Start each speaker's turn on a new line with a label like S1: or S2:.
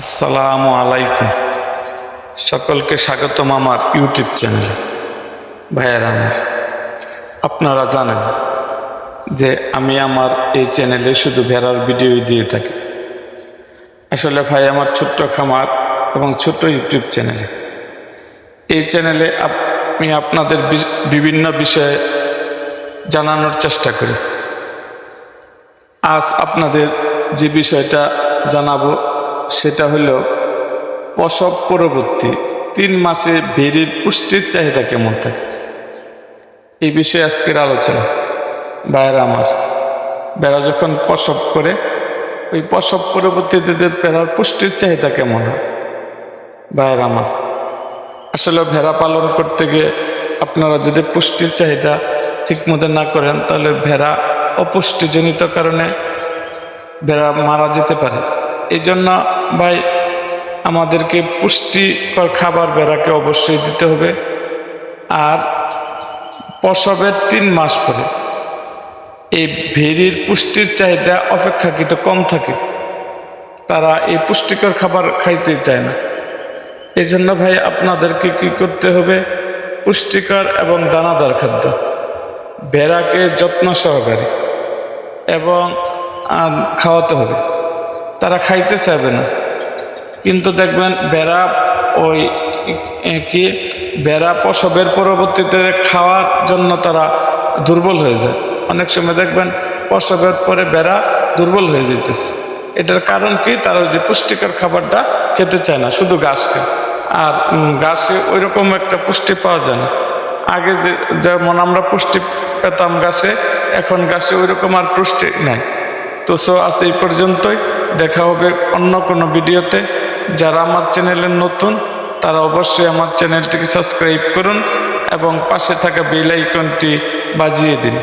S1: আসসালামু আলাইকুম। সকলকে স্বাগতম আমার ইউটিউব চ্যানেলে। ভাইয়ের আমার, আপনারা জানেন যে আমি আমার এই চ্যানেলে শুধু ভেড়ার ভিডিও দিয়ে থাকি। আসলে ভাই, আমার ছোট্ট খামার এবং ছোট্ট ইউটিউব চ্যানেলে। এই চ্যানেলে আমি আপনাদের বিভিন্ন বিষয়ে জানানোর চেষ্টা করি। আজ আপনাদের যে বিষয়টা জানাব সেটা হলো প্রসব পরবর্তী তিন মাসে ভেড়ির পুষ্টির চাহিদা কেমন থাকে? এই বিষয়ে আজকের আলোচনা। ভাইয়েরা আমার বেড়া যখন প্রসব করে, ওই প্রসব পরবর্তীতে ভেড়ার পুষ্টির চাহিদা কেমন হয়? ভাইয়েরা আমার, আসলে ভেড়া পালন করতে গিয়ে আপনারা যদি পুষ্টির চাহিদা ঠিক মতো না করেন, তাহলে ভেড়া অপুষ্টিজনিত কারণে ভেড়া মারা যেতে পারে। এই জন্য ভাই, আমাদেরকে পুষ্টিকর খাবার বেড়াকে অবশ্যই দিতে হবে। আর প্রসবের তিন মাস পরে এই ভেড়ির পুষ্টির চাহিদা অপেক্ষাকৃত কম থাকে। তারা এই পুষ্টিকর খাবার খাইতে চায় না। এই জন্য ভাই, আপনাদেরকে কি করতে হবে? পুষ্টিকর এবং দানাদার খাদ্য ভেড়াকে যত্ন সহকারে এবং খাওয়াতে হবে। তারা খাইতে চাইবে না। কিন্তু দেখবেন বেড়া ওই কি, বেড়া প্রসবের পরবর্তীতে খাওয়ার জন্য তারা দুর্বল হয়ে যায়। অনেক সময় দেখবেন প্রসবের পরে বেড়া দুর্বল হয়ে যেতেছে। এটার কারণ কি? তারা ওই যে পুষ্টিকর খাবারটা খেতে চায় না, শুধু খায়। আর ঘাসে ওই রকম একটা পুষ্টি পাওয়া যায় না। আগে যে, যেমন আমরা পুষ্টি পেতাম গাছে এখন গাছে ওই রকম আর পুষ্টি নাই। তো সো আছে এই পর্যন্তই। দেখা হবে অন্য কোনো ভিডিওতে। যারা আমার চ্যানেলের নতুন, তারা অবশ্যই আমার চ্যানেলটিকে সাবস্ক্রাইব করুন এবং পাশে থাকা বেল আইকনটি বাজিয়ে দিন।